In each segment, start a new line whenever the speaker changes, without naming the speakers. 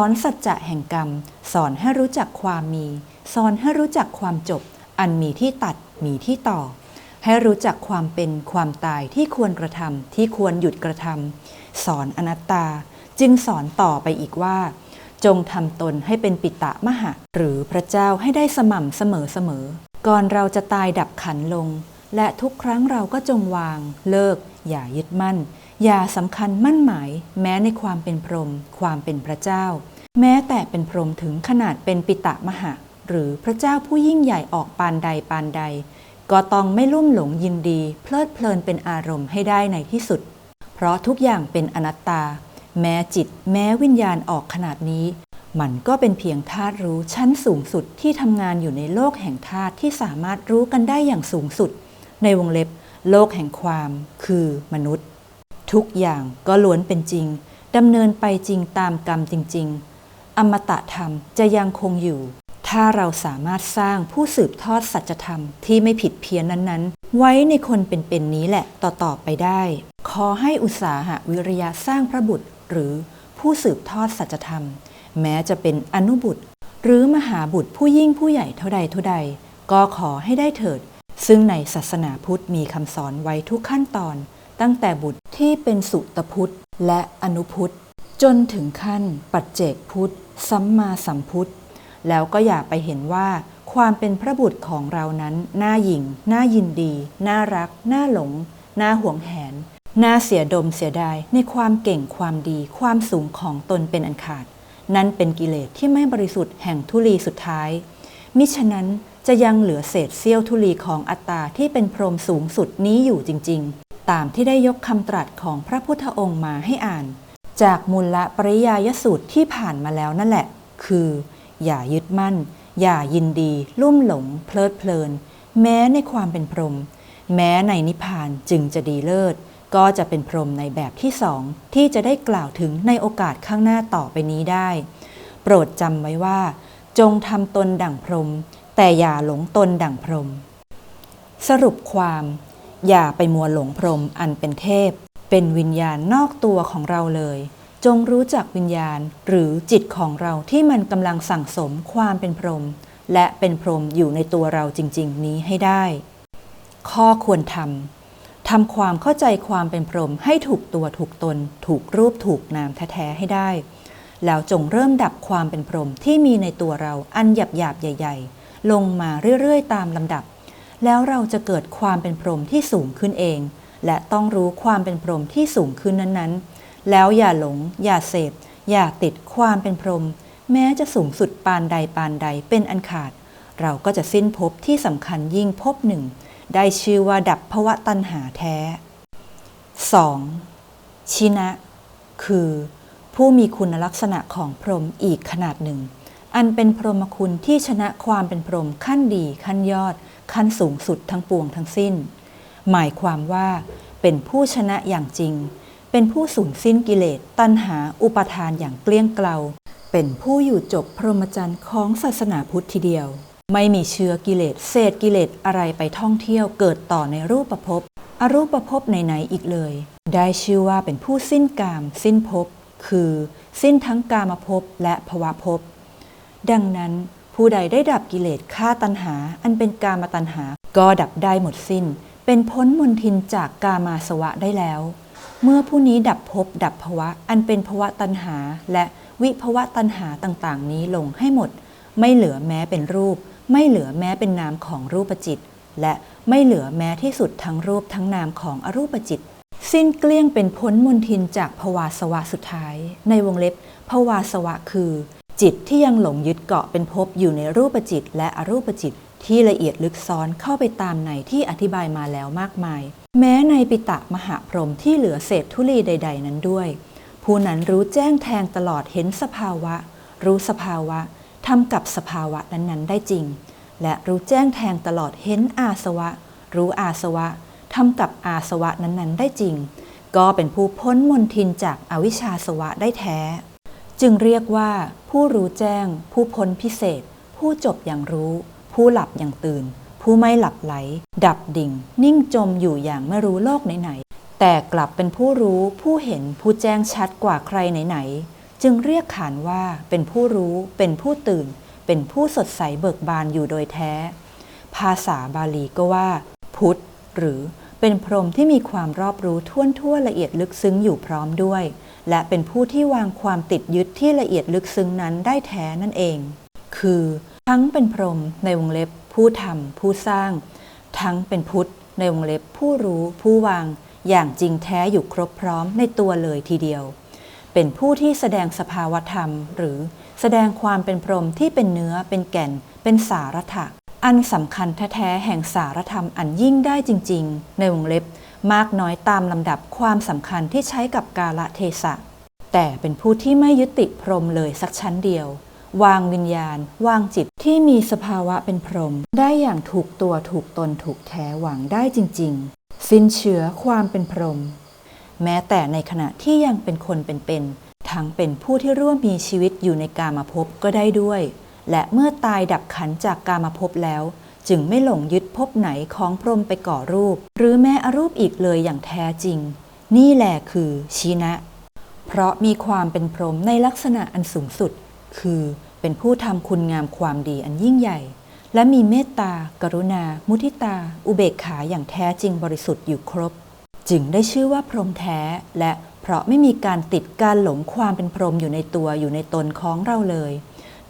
อนสัจจะแห่งกรรม สอนให้รู้จักความมี สอนให้รู้จักความจบ อันมีที่ตัดมีที่ต่อ ให้รู้จักความเป็นความตายที่ควรกระทำที่ควรหยุดกระทำสอนอนัตตา จึงสอนต่อไปอีกว่า จงทำตนให้เป็นปิตะมหะ หรือพระเจ้าให้ได้สม่ำเสมอเสมอ ก่อนเราจะตายดับขันลง และทุกครั้งเราก็จงวาง เลิก อย่ายึดมั่น อย่าสำคัญมั่นหมาย แม้ในความเป็นพรหมความเป็นพระเจ้า แม้แต่เป็นพรหมถึงขนาดเป็นปิตะมหะ หรือพระเจ้าผู้ยิ่งใหญ่ออกปานใดปานใด ก็ต้องไม่ลุ่มหลงยินดี เพลิดเพลินเป็นอารมณ์ให้ได้ในที่สุด เพราะทุกอย่างเป็นอนัตตา แม้จิต แม้วิญญาณออกขนาดนี้มันก็เป็นเพียงธาตุรู้ชั้นสูงสุดที่ทำงานอยู่ในโลกแห่งธาตุที่สามารถรู้กันได้อย่างสูงสุด ในวงเล็บ โลกแห่งความคือมนุษย์ ทุกอย่างก็ล้วนเป็นจริงดำเนินไปจริงตามกรรมจริง ๆ อมตะธรรมจะยังคงอยู่ ถ้าเราสามารถสร้างผู้สืบทอดสัจธรรมที่ไม่ผิดเพี้ยนนั้นๆ ไว้ในคนเป็นๆนี้แหละต่อๆไปได้ ขอให้อุตสาหะวิริยะสร้างพระบุตร หรือผู้สืบทอดสัจธรรม แม้จะเป็นอนุบุตร หรือมหาบุตรผู้ยิ่งผู้ใหญ่เท่าใดเท่าใด ก็ขอให้ได้เถิด ซึ่งในศาสนาพุทธมีคำสอนไว้ทุกขั้นตอน ตั้งแต่บุตรที่เป็นสุตพุทธและอนุพุทธ จนถึงขั้นปัจเจกพุทธสัมมาสัมพุทธ แล้วก็อย่าไปเห็นว่าความเป็นพระบุตรของเรานั้นน่าหยิ่งน่ายินดี น่ารัก น่าหลง น่าห่วงแหน น่าเสียดมเสียดายในความเก่งความดี ความสูงของตนเป็นอันขาด นั่นเป็นกิเลสที่ไม่บริสุทธิ์แห่งทุลีสุดท้าย มิฉะนั้น จะยังเหลือเศษเสี้ยวทุลีของอัตตาที่เป็นพรหมสูงสุดนี้อยู่จริง ๆ ตามที่ได้ยกคำตรัสของพระพุทธองค์มาให้อ่าน จากมูลละปริยายสูตรที่ผ่านมาแล้วนั่นแหละ คือ อย่ายึดมั่น อย่ายินดี ลุ่มหลง เพลิดเพลิน แม้ในความเป็นพรหมแม้ในนิพพานจึงจะดีเลิศ ก็จะเป็นพรหมในแบบที่สองที่จะได้กล่าวถึงในโอกาสข้างหน้าต่อไปนี้ได้ โปรดจำไว้ว่า จงทำตนดั่งพรหม แต่อย่าหลงตนดั่งพรหมสรุปความ อย่าไปมัวหลงพรหมอันเป็นเทพ เป็นวิญญาณนอกตัวของเราเลย จงรู้จักวิญญาณหรือจิตของเราที่มันกำลังสั่งสมความเป็นพรหมและเป็นพรหมอยู่ในตัวเราจริง ๆ นี้ให้ได้ ข้อควรทำทำความเข้าใจความเป็นพรหมให้ถูกตัวถูกตน ถูกรูปถูกนามแท้ๆให้ได้ แล้วจงเริ่มดับความเป็นพรหมที่มีในตัวเราอันหยาบๆใหญ่ ๆ ลงมาเรื่อยๆ ตามลำดับ แล้วเราจะเกิดความเป็นพรหมที่สูงขึ้นเอง และต้องรู้ความเป็นพรหมที่สูงขึ้นนั้นๆ แล้วอย่าหลง อย่าเสพ อย่าติดความเป็นพรหมแม้จะสูงสุดปานใดปานใดเป็นอันขาด เราก็จะสิ้นภพที่สำคัญยิ่งภพหนึ่ง ได้ชื่อว่าดับภวะตัณหาแท้ 2. ชินะ คือ ผู้มีคุณลักษณะของพรหมอีกขนาดหนึ่ง อันเป็นพรหมคุณที่ชนะความเป็นพรหมขั้นดีขั้นยอด ขั้นสูงสุดทั้งปวงทั้งสิ้น หมายความว่าเป็นผู้ชนะอย่างจริง เป็นผู้สูญสิ้นกิเลสตัณหาอุปทานอย่างเกลี้ยงเกลาเป็นผู้อยู่จบพรหมจรรย์ของศาสนาพุทธทีเดียว ไม่มีเชื้อกิเลสเศษกิเลสอะไรไปท่องเที่ยวเกิดต่อในรูปประพบอรูปประพบไหนๆอีกเลย ได้ชื่อว่าเป็นผู้สิ้นกาม สิ้นภพคือ สิ้นทั้งกามภพและภวะภพ ดังนั้นผู้ใดได้ดับกิเลสฆ่าตัณหา อันเป็นกามตัณหา ก็ดับได้หมดสิ้น เป็นพ้นมนทินจากกามาสวะได้แล้ว เมื่อผู้นี้ดับภพดับภวะ อันเป็นภวะตัณหา และวิภวะตัณหาต่างๆ นี้ลงให้หมด ไม่เหลือแม้เป็นรูป ไม่เหลือแม้เป็นนามของรูปจิต และไม่เหลือแม้ที่สุดทั้งรูปทั้งนามของอรูปจิต สิ้นเกลี้ยงเป็นพ้นมนทินจากภวาสวะสุดท้าย ในวงเล็บภวาสวะคือ จิตที่ยังหลงยึดเกาะเป็นภพอยู่ในรูปจิต และอรูปจิต ที่ละเอียดลึกซ้อนเข้าไปตามในที่อธิบายมาแล้วมากมาย แม้ในปิตะมหาพรหมที่เหลือเศษธุลีใด ๆ นั้นด้วย ผู้นั้นรู้แจ้งแทงตลอดเห็นสภาวะ รู้สภาวะทำกับสภาวะนั้นๆ ได้จริง และรู้แจ้งแทงตลอดเห็นอาสวะ รู้อาสวะทำกับอาสวะนั้นๆ ได้จริง ก็เป็นผู้พ้นมนทินจากอวิชชาสวะได้แท้ จึงเรียกว่า ผู้รู้แจ้ง ผู้พ้นพิเศษ ผู้จบอย่างรู้ ผู้หลับอย่างตื่น ผู้ไม่หลับไหล ดับดิ่ง นิ่งจมอยู่อย่างไม่รู้โลกไหนๆแต่กลับเป็นผู้รู้ผู้เห็นผู้แจ้งชัดกว่าใครไหนๆจึงเรียกขานว่าเป็นผู้รู้ เป็นผู้ตื่น เป็นผู้สดใสเบิกบานอยู่โดยแท้ ภาษาบาลีก็ว่า พุทธหรือเป็นพรหมที่มีความรอบรู้ท่วนทั่วละเอียดลึกซึ้งอยู่พร้อมด้วย และเป็นผู้ที่วางความติดยึดที่ละเอียดลึกซึ้งนั้นได้แท้นั่นเอง คือ ทั้งเป็นพรหมในวงเล็บ ผู้ทำผู้สร้าง ทั้งเป็นพุทธในวงเล็บ ผู้รู้ผู้วาง อย่างจริงแท้อยู่ครบพร้อมในตัวเลยทีเดียว เป็นผู้ที่แสดงสภาวธรรม หรือแสดงความเป็นพรหมที่เป็นเนื้อเป็นแก่น เป็นสารถะ อันสำคัญแท้ๆแห่งสารธรรมอันยิ่งได้จริง ๆ ในวงเล็บมากน้อยตามลำดับความสำคัญที่ใช้กับกาลเทศะ แต่เป็นผู้ที่ไม่ยึดติดพรหมเลยสักชั้นเดียว วางวิญญาณ วางจิตที่มีสภาวะเป็นพรหมได้อย่างถูกตัวถูกตนถูกแท้หวังได้จริง ๆ สิ้นเชื้อความเป็นพรหมแม้แต่ในขณะที่ยังเป็นคนเป็นๆทั้งเป็นผู้ที่ร่วมมีชีวิตอยู่ในกามาภพก็ได้ด้วย และเมื่อตายดับขันจากกามาภพแล้ว จึงไม่หลงยึดภพไหนของพรหมไปก่อรูป หรือแม้อรูปอีกเลยอย่างแท้จริง นี่แหละคือชีนะ เพราะมีความเป็นพรหมในลักษณะอันสูงสุด คือเป็นผู้ทำคุณงามความดีอันยิ่งใหญ่ และมีเมตตา กรุณา มุทิตา อุเบกขาอย่างแท้จริงบริสุทธิ์อยู่ครบ จึงได้ชื่อว่าพรหมแท้และเพราะไม่มีการติดการหลงความเป็นพรหมอยู่ในตัวอยู่ในตนของเราเลย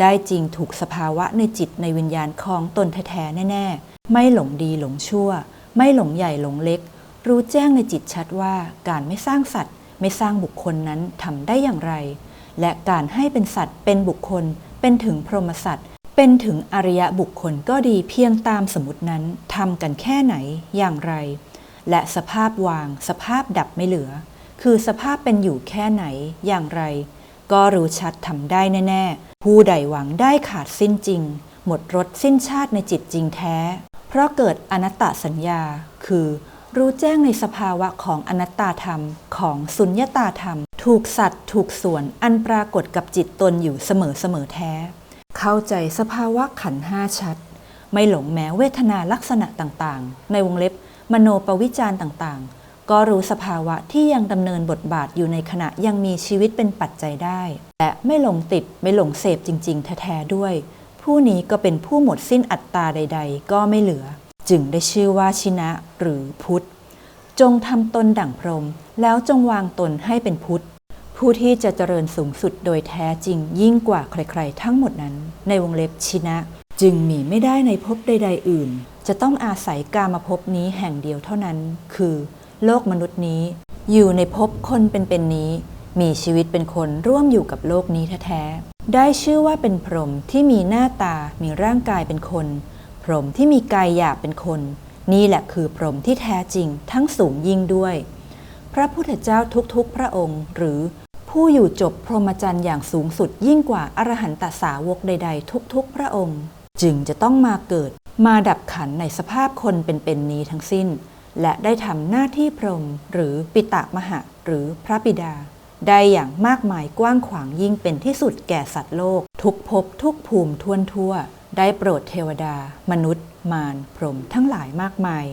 ได้จริงถูกสภาวะในจิตในวิญญาณของตนแท้ๆแน่ ๆ ไม่หลงดีหลงชั่ว ไม่หลงใหญ่หลงเล็ก รู้แจ้งในจิตชัดว่าการไม่สร้างสัตว์ ไม่สร้างบุคคลนั้นทำได้อย่างไร และการให้เป็นสัตว์เป็นบุคคล เป็นถึงพรหมสัตว์เป็นถึงอริยบุคคลก็ดีเพียงตามสมมตินั้นทำกันแค่ไหนอย่างไร และสภาพวาง สภาพดับไม่เหลือ คือสภาพเป็นอยู่แค่ไหนอย่างไร ก็รู้ชัดทำได้แน่ ๆ ผู้ใดหวังได้ขาดสิ้นจริง หมดรสสิ้นชาติในจิตจริงแท้ เพราะเกิดอนัตตสัญญา คือรู้แจ้งในสภาวะของอนัตตาธรรม ของสุญญตาธรรม ถูกสัตว์ถูกส่วนอันปรากฏกับจิตตนอยู่เสมอเสมอแท้ เข้าใจสภาวะขันห้าชัด ไม่หลงแม้เวทนาลักษณะต่างๆ ในวงเล็บมโนปวิจารณ์ต่างๆ ก็รู้สภาวะที่ยังดำเนินบทบาทอยู่ในขณะยังมีชีวิตเป็นปัจจัยได้ และไม่หลงติดไม่หลงเสพจริง ๆ แท้ๆด้วย ผู้นี้ก็เป็นผู้หมดสิ้นอัตตาใด ๆ ก็ไม่เหลือ จึงได้ชื่อว่าชินะหรือพุทธ จงทำตนดั่งพรหมแล้วจงวางตนให้เป็นพุทธ ผู้ที่จะเจริญสูงสุดโดยแท้จริงยิ่งกว่าใครๆ ทั้งหมดนั้น ในวงเล็บชินะ จึงมีไม่ได้ในภพใด ๆ อื่น จะต้องอาศัยกามาภพนี้แห่งเดียวเท่านั้น คือ โลกมนุษย์นี้ อยู่ในภพคนเป็นๆนี้ มีชีวิตเป็นคนร่วมอยู่กับโลกนี้แท้ๆได้ชื่อว่าเป็นพรหมที่มีหน้าตามีร่างกายเป็นคน พรหมที่มีกายหยาบเป็นคน นี่แหละคือพรหมที่แท้จริง ทั้งสูงยิ่งด้วย พระพุทธเจ้าทุกๆ พระองค์ หรือผู้อยู่จบพรหมจรรย์อย่างสูงสุดยิ่งกว่าอรหันตสาวกใด ๆ ทุกๆ พระองค์ จึงจะต้องมาเกิดมาดับขันในสภาพคนเป็นๆนี้ทั้งสิ้น และได้ทำหน้าที่พรหมหรือปิตะมหะ หรือพระบิดา ได้อย่างมากมายกว้างขวางยิ่งเป็นที่สุดแก่สัตว์โลก ทุกภพทุกภูมิทั่วทั่ว ได้โปรดเทวดา มนุษย์ มารพรหมทั้งหลายมากมาย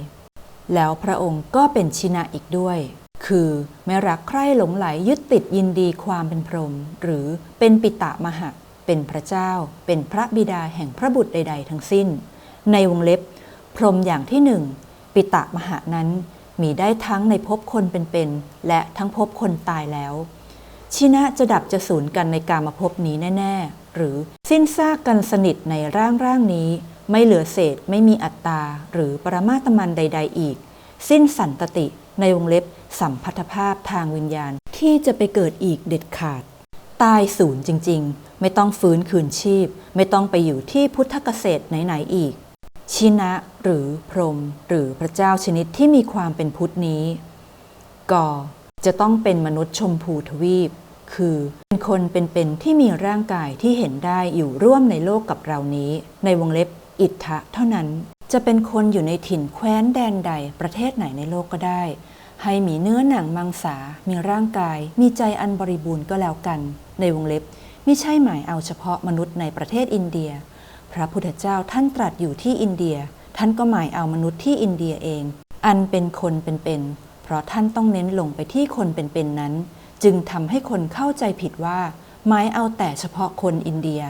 แล้วพระองค์ก็เป็นชินะอีกด้วย คือไม่รักใคร่หลงไหลยึดติดยินดีความเป็นพรหมหรือเป็นปิตะมหะ เป็นพระเจ้า เป็นพระบิดาแห่งพระบุตรใด ๆ ทั้งสิ้น ในวงเล็บ พรหมอย่างที่หนึ่ง ปิตะมหะนั้นมีได้ทั้งในภพคนเป็นๆและทั้งภพคนตายแล้วชินะจะดับจะสูญกันในกามภพบนี้แน่ ๆ หรือสิ้นซากกันสนิทในร่างร่างนี้ ไม่เหลือเศษไม่มีอัตตา หรือปรมาตมันใด ๆ อีก สิ้นสันตติในวงเล็บสัมพัทธภาพทางวิญญาณ ที่จะไปเกิดอีกเด็ดขาด ตายศูนย์จริง ๆ ไม่ต้องฟื้นคืนชีพ ไม่ต้องไปอยู่ที่พุทธเกษตรไหน ๆ อีก ชินะหรือพรหมหรือพระเจ้าชนิดที่มีความเป็นพุทธนี้ก่อจะต้องเป็นมนุษย์ชมพูทวีป คือเป็นคนเป็นๆที่มีร่างกายที่เห็นได้อยู่ร่วมในโลกกับเรานี้ ในวงเล็บอิทธะเท่านั้นจะเป็นคนอยู่ในถิ่นแคว้นแดนใดประเทศไหนในโลกก็ได้ ให้มีเนื้อหนังมังสา มีร่างกาย มีใจอันบริบูรณ์ก็แล้วกัน ในวงเล็บไม่ใช่หมายเอาเฉพาะมนุษย์ในประเทศอินเดีย พระพุทธเจ้าท่านตรัสอยู่ที่อินเดีย ท่านก็หมายเอามนุษย์ที่อินเดียเอง อันเป็นคนเป็นๆเพราะท่านต้องเน้นลงไปที่คนเป็นๆนั้น จึงทำให้คนเข้าใจผิดว่าหมายเอาแต่เฉพาะคนอินเดีย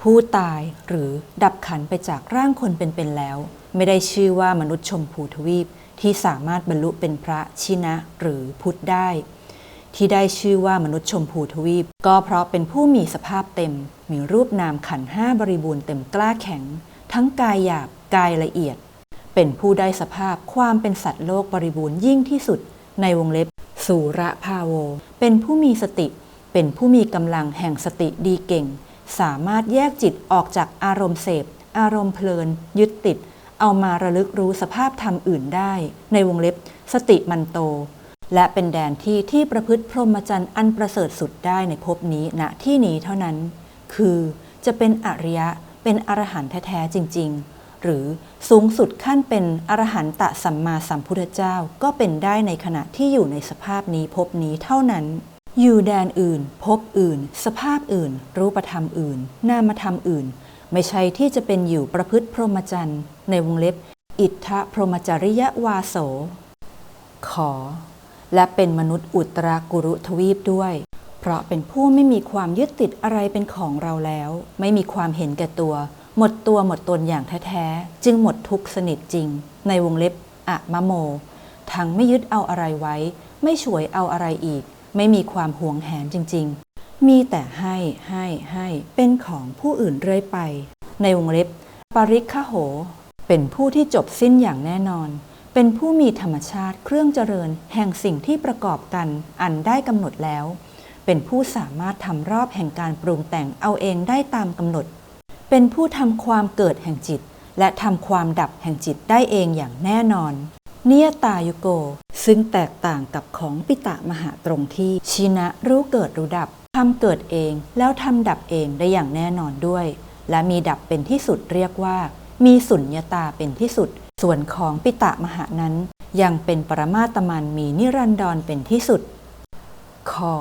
ผู้ตายหรือดับขันไปจากร่างคนเป็นๆแล้ว ไม่ได้ชื่อว่ามนุษย์ชมพูทวีปที่สามารถบรรลุเป็นพระชินะหรือพุทธได้ ที่ได้ชื่อว่ามนุษย์ชมพูทวีป ก็เพราะเป็นผู้มีสภาพเต็ม มีรูปนามขันห้าบริบูรณ์เต็มกล้าแข็ง ทั้งกายหยาบกายละเอียด เป็นผู้ได้สภาพความเป็นสัตว์โลกบริบูรณ์ยิ่งที่สุด ในวงเล็บสุระภาโว เป็นผู้มีสติ เป็นผู้มีกำลังแห่งสติดีเก่ง สามารถแยกจิตออกจากอารมณ์เสพ อารมณ์เพลิน ยึดติด เอามาระลึกรู้สภาพธรรมอื่นได้ ในวงเล็บ สติมันโต และเป็นแดนที่ที่ประพฤติพรหมจรรย์อันประเสริฐสุดได้ในภพนี้ณที่นี้เท่านั้น คือจะเป็นอริยะเป็นอรหันต์แท้ๆจริง ๆ หรือสูงสุดขั้นเป็นอรหันตะสัมมาสัมพุทธเจ้าก็เป็นได้ในขณะที่อยู่ในสภาพนี้ภพนี้เท่านั้น อยู่แดนอื่นภพอื่น สภาพอื่น รูปธรรมอื่น นามธรรมอื่น ไม่ใช่ที่จะเป็นอยู่ประพฤติพรหมจรรย์ ในวงเล็บ อิทธพรหมจริยวาโส ขอ และเป็นมนุษย์อุตรากุรุทวีปด้วย เพราะเป็นผู้ไม่มีความยึดติดอะไรเป็นของเราแล้ว ไม่มีความเห็นแก่ตัว หมดตัวหมดตนอย่างแท้ๆจึงหมดทุกข์สนิทจริง ในวงเล็บอะมะโม ทั้งไม่ยึดเอาอะไรไว้ ไม่ฉวยเอาอะไรอีก ไม่มีความหวงแหนจริง ๆ มีแต่ให้ให้ให้เป็นของผู้อื่นเรื่อยไป ในวงเล็บ ปริคโห เป็นผู้ที่จบสิ้นอย่างแน่นอน เป็นผู้มีธรรมชาติเครื่องเจริญแห่งสิ่งที่ประกอบกันอันได้กำหนดแล้ว เป็นผู้สามารถทำรอบแห่งการปรุงแต่งเอาเองได้ตามกำหนด เป็นผู้ทำความเกิดแห่งจิต และทำความดับแห่งจิตได้เองอย่างแน่นอน เนียตายุโก ซึ่งแตกต่างกับของปิตะมหาตรงที่ชินะรู้เกิดรู้ดับทำเกิดเองแล้วทำดับเองได้อย่างแน่นอนด้วย และมีดับเป็นที่สุดเรียกว่า มีสุญญตาเป็นที่สุด ส่วนของปิตะมหานั้น ยังเป็นปรมาตมันมีนิรันดรเป็นที่สุดคอ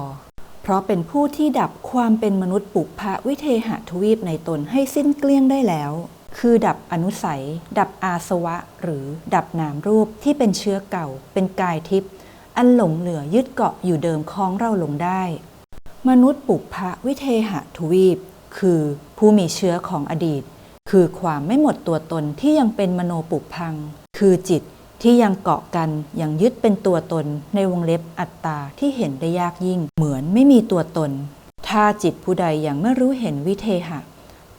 ราะเป็นผู้ที่ดับความเป็นมนุษย์ปุกพพะวิเทหทวีปในตนให้สิ้นเกลี้ยงได้แล้ว คือดับอนุสัย ดับอาสวะ หรือดับนามรูปที่เป็นเชื้อเก่า เป็นกายทิพย์อันหลงเหลือยึดเกาะอยู่เดิมคล้องเราลงได้ มนุษย์ปุกพพะวิเทหทวีป คือผู้มีเชื้อของอดีต คือความไม่หมดตัวตนที่ยังเป็นมโนปุพัง คือจิต ที่ยังเกาะกันยังยึดเป็นตัวตนในวงเล็บอัตตาที่เห็นได้ยากยิ่ง เหมือนไม่มีตัวตน ถ้าจิตผู้ใดยังไม่รู้เห็นวิเทหะ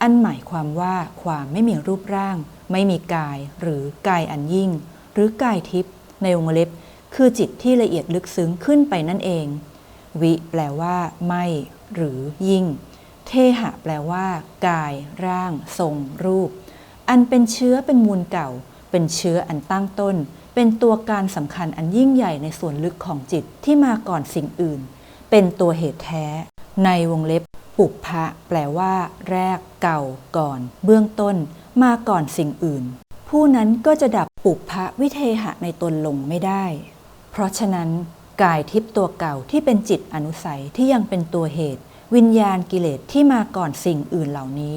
อันหมายความว่าความไม่มีรูปร่าง ไม่มีกายหรือกายอันยิ่ง หรือกายทิพย์ในวงเล็บ คือจิตที่ละเอียดลึกซึ้งขึ้นไปนั่นเอง วิแปลว่า ไม่ หรือยิ่ง เทหะ แปลว่า กาย ร่าง ทรง รูป อันเป็นเชื้อเป็นมูลเก่า เป็นเชื้ออันตั้งต้น เป็นตัวการสำคัญอันยิ่งใหญ่ในส่วนลึกของจิตที่มาก่อนสิ่งอื่น เป็นตัวเหตุแท้ ในวงเล็บ ปุพะแปลว่า แรก เก่า ก่อน เบื้องต้น มาก่อนสิ่งอื่น ผู้นั้นก็จะดับปุพะวิเทหะในตนลงไม่ได้ เพราะฉะนั้น กายทิพย์ตัวเก่าที่เป็นจิตอนุสัยที่ยังเป็นตัวเหตุ วิญญาณกิเลสที่มาก่อนสิ่งอื่นเหล่านี้